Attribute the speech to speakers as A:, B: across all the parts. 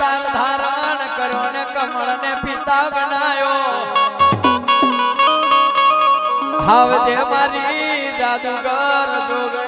A: અવતાર ધારણ કર્યો ને કમળ ને પિતા બનાયો હાવજે મારી જાદુગર જોગણી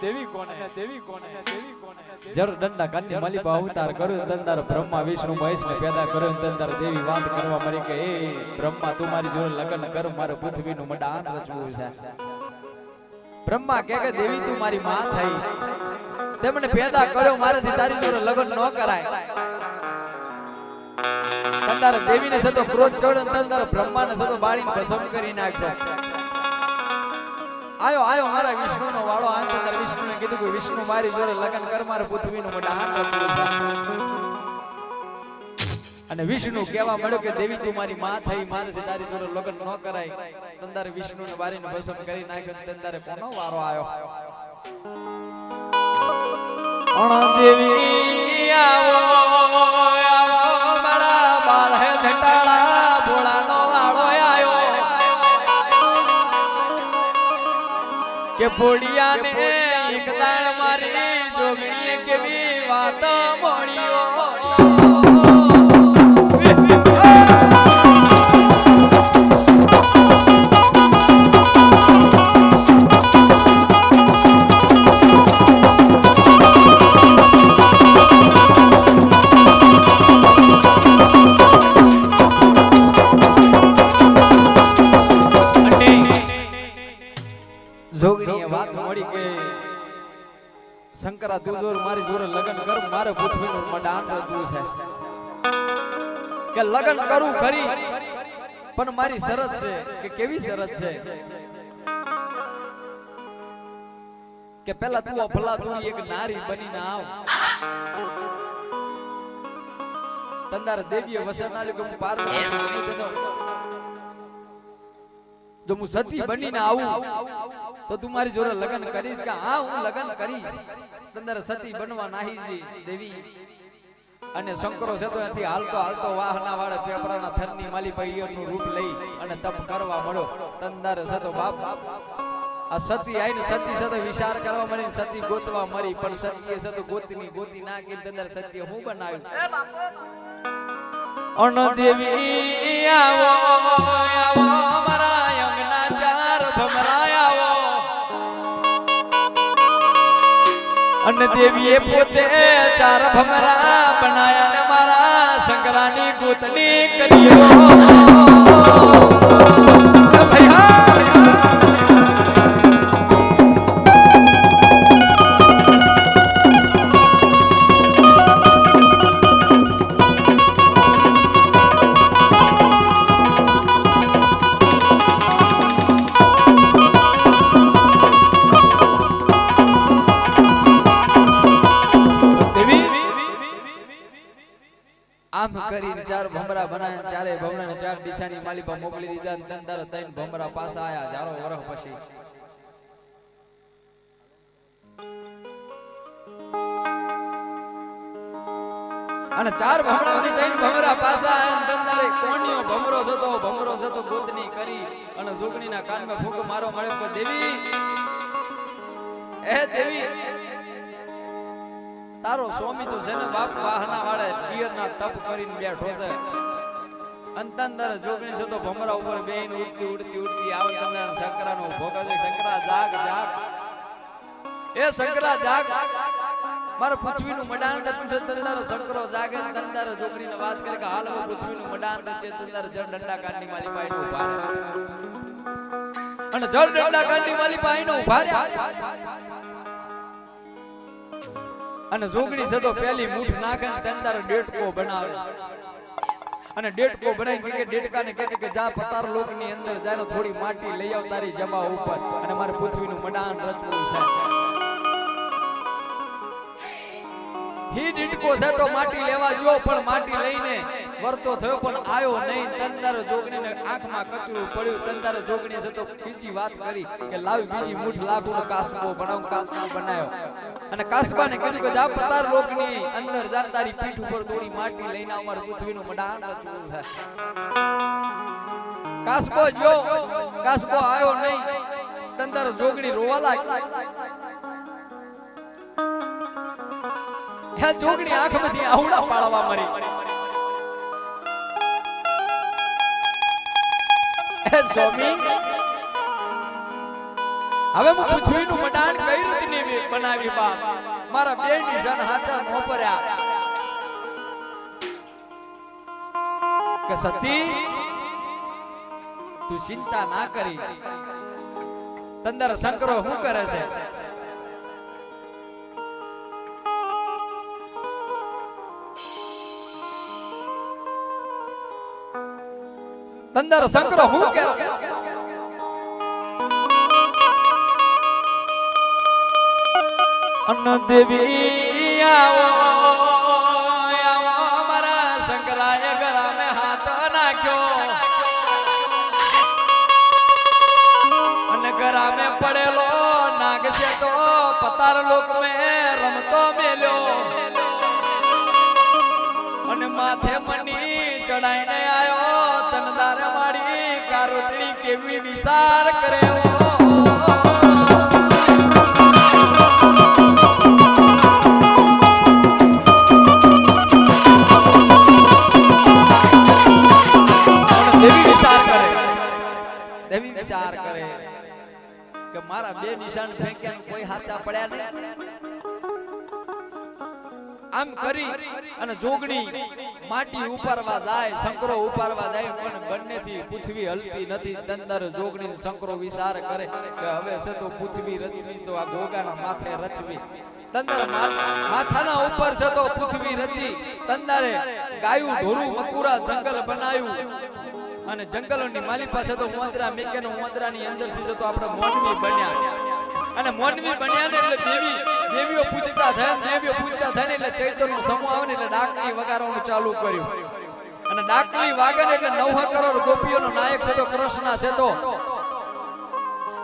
A: દેવી કોને? દેવી કોને? જર દંડા કાંતિ માલિપા અવતાર કર્યો તંદાર બ્રહ્મા વિષ્ણુ મહેશ ને પેદા કર્યો તંદાર દેવી વાત કરવા મરી કે એ બ્રહ્મા તું મારી જોડે લગ્ન કર મારે પૃથ્વીનું રચવું છે. બ્રહ્મા કે, દેવી, તું મારી માં થઈ. તેમને પેદા કર્યો, મારાથી તારી જોડે લગ્ન ન કરાય. તારા દેવીને સતો ક્રોધ ચડે તારા બ્રહ્માને સતો બાળીને ભસ્મ કરી નાખ્યો. આયો આયો, મારા વિષ્ણુ નો વાળો આમ તંદાર વિષ્ણુને કીધું કે, વિષ્ણુ મારી જોડે લગ્ન કર, મારે પૃથ્વીનું રચવું છે અને વિષ્ણુ કહેવા મળ્યો કે દેવી તું મારી માં થઈ મારે તારી જોડે લગ્ન ન કરાય. તંદારે વિષ્ણુ ને બારીને ભસમ કરી નાખ્યો તંદારે કોનો વારો આવ્યો? અણ દેવી આવો આવો મારા બાળ હે ભોળાનો વાળો કે ભોળિયાને એક દાણ મારી જોગણીએ કેવી વાત મોળીઓ શંકરા તું જોર મારી જોડે લગન કર મારે પૃથ્વીનું મડાન રચવું છે. કે લગન કરું ખરી પણ મારી શરત છે કે કેવી શરત છે? કે પેલા તું ભલા તું એક નારી બનીને આવ. તંદાર દેવીએ વસન આલ્યું કે હું પાર્વતી. જો હું સતી બનીને આવું તો તું મારી જોડે લગ્ન કરીશ કે હા હું લગ્ન કરીશ? તંદર સતી બનવા નાહીજી દેવી. અને શંકરો છે તો એથી હાલતો હાલતો વાહના વાળે પેપરાના થરની માલી નું રૂપ લઈ અને તપ કરવા મળો તંદર છે તો બાપ આ સતી આઈને સતી છે તો વિચાર કરવા મળી સતી ગોતવા મરી. પણ સત્ય છે તો ગોતની ગોતી ના કે તંદર સત્ય હું બનાવ્યું? અણ દેવી આવો આવો. અન દેવીએ પોતે ચાર ભમરા બનાયા ને મારા શંકરાની ગોતની કર્યો પછી. અને ચાર ભમરામાંથી ત્રણ ભમરા પાસા એમ અને ત્રણ ભમરો જતો ભમરો જતો ગોતની કરી અને જોગણીના કાનમાં ફૂંક મારો મળ્યો કે દેવી, એ દેવી, તારો સ્વામી તો છે ને બાપ વાહના વાળે પિયરના તપ કરીને બેઠો છે. અંતંદર જોગણી છે તો ભમરા ઉપર બેન ઉડતી ઉડતી ઉડતી આવે તંદર શંકરાનો ભોગા દે શંકરા જાગ જાગ. એ શંકરા જાગ. મારા પૃથ્વીનું મડાન રચ્યું છે, તંદર શંકરો જાગે ને તંદર જોગણીને વાત કરે કે હાલ પૃથ્વીનું મડાન રચે, તંદર જળ દંડા કાંડની માલી પાઈને ઊભા રહે. અને જળ દંડા કાંડની માલી પાઈને ઊભા રહે. અને જોગણી છે તો પેલી મૂઠ નાખે તંદાર ડેટકો બનાવે. અને ડેટકો બનાવી કે ડેટકાને કહે કે જા પતાર લોકની અંદર જાને થોડી માટી લઈ આવ તારી જબા ઉપર. અને મારે પૃથ્વીનું મડાન રચવું છે. હી ડીટકો છે તો માટી લેવા ગયો પણ માટી લઈને વર્તો થયો પણ આવ્યો નહીં. તંદાર જોગણીને આંખમાં કચરું પડ્યું. તંદાર જોગણી છે તો બીજી વાત કરી કે લાવી બીજી મૂઠ લાખનો કાસકો બનાવ કાસકો બનાવ્યો. અને કાસબાને કીધું કે જા પતાર લોકની અંદર જા તારી પીઠ ઉપર થોડી માટી લઈને અમાર પૃથ્વીનું મડાન રચવું છે. કાસબો જો, કાસબો આવ્યો નહીં તંદર જોગણી રોવા લાગી. હે જોગણી આંખમાંથી આવડા પાડવા મરી. સ્વામી હવે હું પૃથ્વીનું મડાન કઈ રીતની બનાવી બાપ મારા બે નિશાન હાચા મોપર્યા કે સતી, તું ચિંતા ના કરી. તંદર શંકરો શું કરે છે? તંદર શંકરો હું કે અન્ન દેવી આવો મારા ગળામે હાથ નાખ્યો. અને ગરામે પડેલો નાગ છે તો પતાર લોક મેં રમતો મેલ્યો. અને માથે મની ચડાઈને આવ્યો તનદાર માડી કારોતડી કેવી વિચાર કર્યો વિચાર કરે કે મારા બે નિશાન ફેંક્યા કોઈ હાચા પડ્યા નહીં. આમ કરી અને જોગણી માટી ઉપાડવા જાય શંકરો ઉપાડવા જાય પણ બંનેથી પૃથ્વી હલતી નથી. તંદર જોગણી શંકરો વિચાર કરે કે હવે છે તો પૃથ્વી રચવી તો આ ગોગાના માથે રચવી. તંદર માથાના ઉપર છે તો પૃથ્વી રચી. તંદરે ગાયું ધોરું મકુરા જંગલ બનાવ્યું અને જંગલોની માલી પાસે તો ઉમદરા મેકે નો મોંદરાની અંદર સીધો તો આપણે મોનવી બન્યા. અને મોનવી બન્યા ને એટલે દેવી, દેવીઓ પૂજતા થયા દેવીઓ પૂજતા થયા એટલે ચૈતન્ય સમૂહ આવે ને એટલે ડાકની વગાડવાનું ચાલુ કર્યું. અને ડાકની વાગે ને એટલે નવ કરોડ ગોપીઓનો નાયક છે તો કૃષ્ણ છે તો.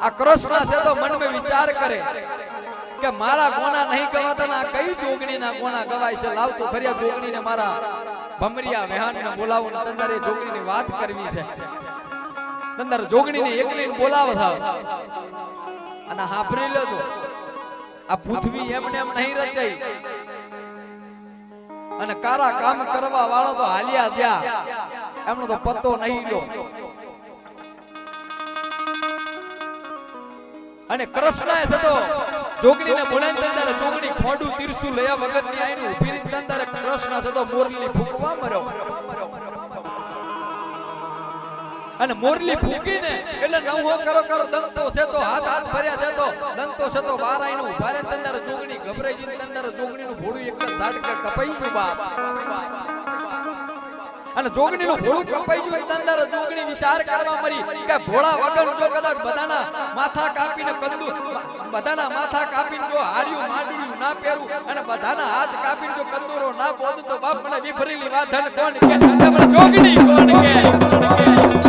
A: આ કૃષ્ણ છે તો મનમાં વિચાર કરે. કે મારા ગોના નહીં ગવાતા ને કઈ જોગણીના ગોના ગવાય છે? લાવતો જોગણી ને મારા ભમરિયા વેહાણને બોલાવો ને જોગણી ની વાત કરવી છે. તંદર જોગણીને એકલી બોલાવો થાવ અને હાફરી લેજો. આ પૃથ્વી એમને એમ નહીં રચાઈ અને કારા કામ કરવા વાળો તો હાલ્યા જ્યા. એમનો તો પત્તો નહીં રહ્યો અને કૃષ્ણએ સતો જોગણીને બોલાવીને તંદારે જોગણી ખોડું તીરસું લયા વગરની આઈને ઊભી તંદારે કૃષ્ણ સદો મોરલી ફૂંકવા મર્યો અને મોરલી ફૂંકીને એટલે નવો કરો કરો દંતો છે તો હાથ હાથ ફર્યા છે તો દંતો છે તો બાર આઈને ઊભા રે તંદારે જોગણી ગભરાઈ જઈને તંદારે જોગણીનું ભોળું એક જ કપાઈ ગયું બાપ. અને જોગણી નું ભોળું કપાઈ ગયું તંદાર જોગણી વિચાર કરવા મરી કે ભોળા વગર જો કદાચ બધાના માથા કાપીને કંદુ બધાના માથા કાપીને જો હાડ્યું, માંડ્યું, ના પહેરું અને બધાના હાથ કાપીને જો કંદુરો ના બોલું તો બાપ મને વિફરેલી ને કોણ કે? જોગણી કોણ કે?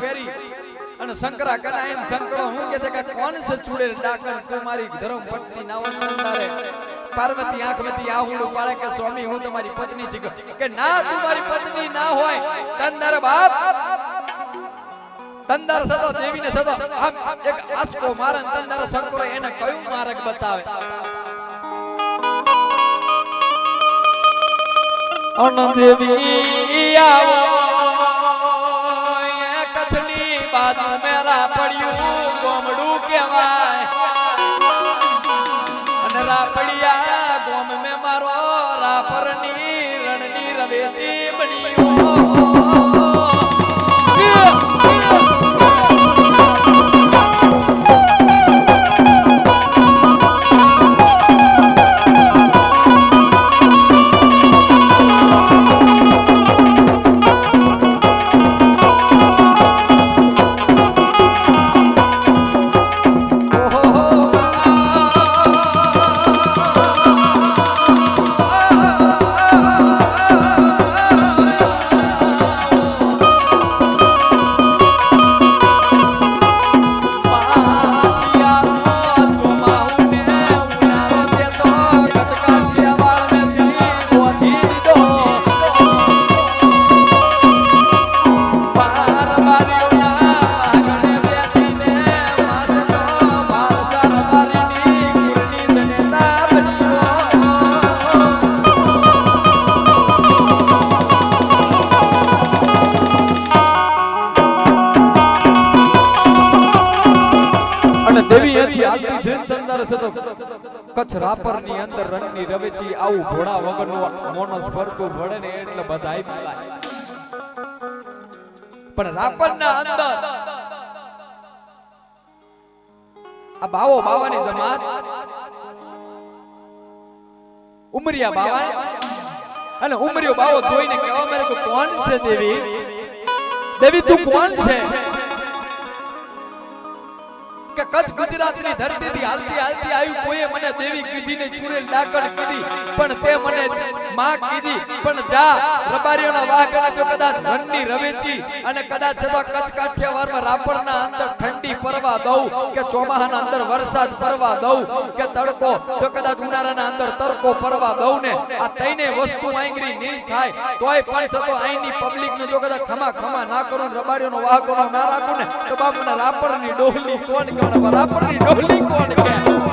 A: પહેરી અને શંકરા કરા એમ શંકરો, હું કે છે કે કોણ છે ચૂડેલ ડાકણ? તું ધર્મ પત્ની નાવન દંદારે પાર્વતી આંખમાંથી આહુડું પાડે કે, સ્વામી, હું તમારી પત્ની છું. કે, ના, તું પત્ની ના હોય. તંદર બાપ, તંદર સદો, દેવીને સદો, આમ એક આસકો મારન તંદર શંકરો એને કયું માર્ગ બતાવે? અનદેવી આવો. રાપડિયા ગોમ મે મારો રાપરની રણની રવેચી બન્યો. અને દેવી એથી હાલતી જૈન તંદાર તો કચ્છ રાપરની અંદર રણની રવેચી આવું ઘોડા વગરનું મોનસ ફરતું ભળે ને એટલે બધાય બોલાય પણ રાપર ના અંદર આ બાવો બાવાની જમાત ઉમરિયા બાવા અને ઉમરિયો બાવો જોઈને કહેવા મારે કોણ છે દેવી? દેવી તું કોણ છે? કે કચ્છ ગુજરાતની ધરતીથી હાલતી હાલતી આવી કોઈએ મને દેવી કીધી ને ચુરેલ ડાકણ કીધી, પણ તે મને માં કીધી, પણ જા, રબારીઓના વાઘને જો કદાચ રણની રવેચી અને કદાચ છતાં કચ્છ કાઠિયાવાડમાં રાપણના અંદર ઠંડી પરવા દઉં, કે ચોમાહાના અંદર વરસાદ પરવા દઉં, કે તડકો જો કદાચ ઉનાળાના અંદર તડકો પરવા દઉં ને, આ તઈને વસ્તુ આંગરી નીચ થાય, તોય પણ છતો પબ્લિક ને જો કદાચ ખમા ખમા ના કરું રબારીઓનો વાઘો ના રાખું ને, તો બાપુના રાપણની ડોહલી કોણ કે રાપરની ડોહલી કોણ કે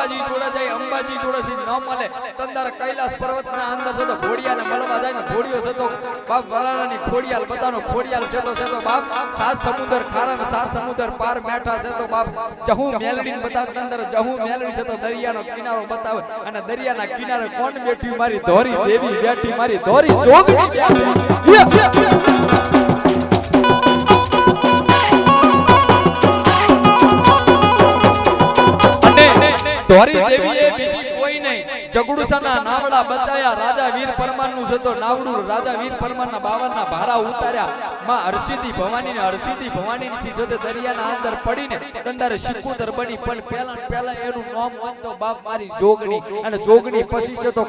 A: અંબાજી જોડે જાય, અંબાજી જોડે સી ન મળે. તંદાર કૈલાસ પર્વતના અંદર છે તો ઘોડિયાને મળવા જાય ને ઘોડિયો છે તો બાપ વરાણાની ખોડિયાલ, બધાનો ખોડિયાલ છે તો છે તો બાપ સાત સમુદ્ર ખારા સાત સમુદ્ર પાર મેઠા છે તો બાપ જહુ મેલડી બતાવ તંદર જહુ મેલડી છે તો દરિયાનો કિનારો બતાવે. અને દરિયાના કિનારે કોણ બેઠી? મારી ધોરી દેવી બેઠી, મારી ધોરી જોગણી બેઠી. ધોરી દેવી એ બીજી કોઈ નહીં જગડુસાના નાવડા બચાયા રાજા વીર પરમારનું છે નાવડું રાજા વીર પરમાર ના બાવનના ભારા ઉતાર્યા માં હરસિદ્ધિ ભવાની ને હરસિદ્ધિ ભવાની ની છે દરિયાના અંદર પડીને દંદારે શિકુદર બની પણ પહેલા પહેલા એનું નામ હોય તો બાપ મારી જોગણી અને જોગણી પછી છે તો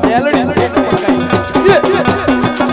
A: મેલડી પેટમાં ગાઈ.